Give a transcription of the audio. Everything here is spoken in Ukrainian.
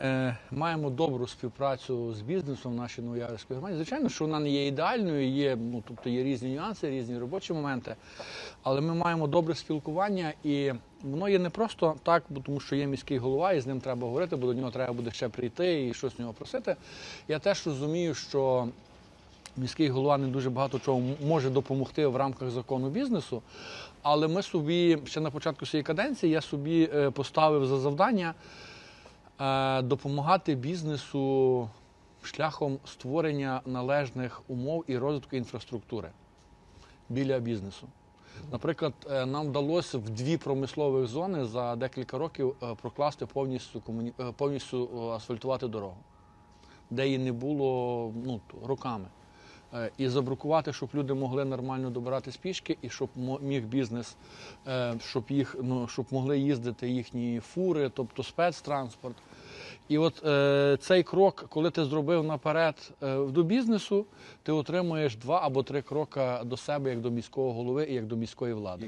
е, маємо добру співпрацю з бізнесом в нашій Новоярській громаді. Звичайно, що вона не є ідеальною, є, ну, тобто є різні нюанси, різні робочі моменти. Але ми маємо добре спілкування, і воно є не просто так, тому що є міський голова, і з ним треба говорити, бо до нього треба буде ще прийти і щось з нього просити. Я теж розумію, що міський голова не дуже багато чого може допомогти в рамках закону бізнесу. Але ми собі ще на початку своєї каденції я собі е, поставив за завдання допомагати бізнесу шляхом створення належних умов і розвитку інфраструктури біля бізнесу. Наприклад, е, нам вдалося в дві промислових зони за декілька років е, прокласти повністю комуні... е, повністю е, асфальтувати дорогу, де її не було ну, роками. Е, І забрукувати, щоб люди могли нормально добиратись пішки, і щоб міг бізнес, е, щоб їх ну щоб могли їздити їхні фури, тобто спецтранспорт. І от е, цей крок, коли ти зробив наперед е, до бізнесу, ти отримуєш два або три кроки до себе як до міського голови і як до міської влади.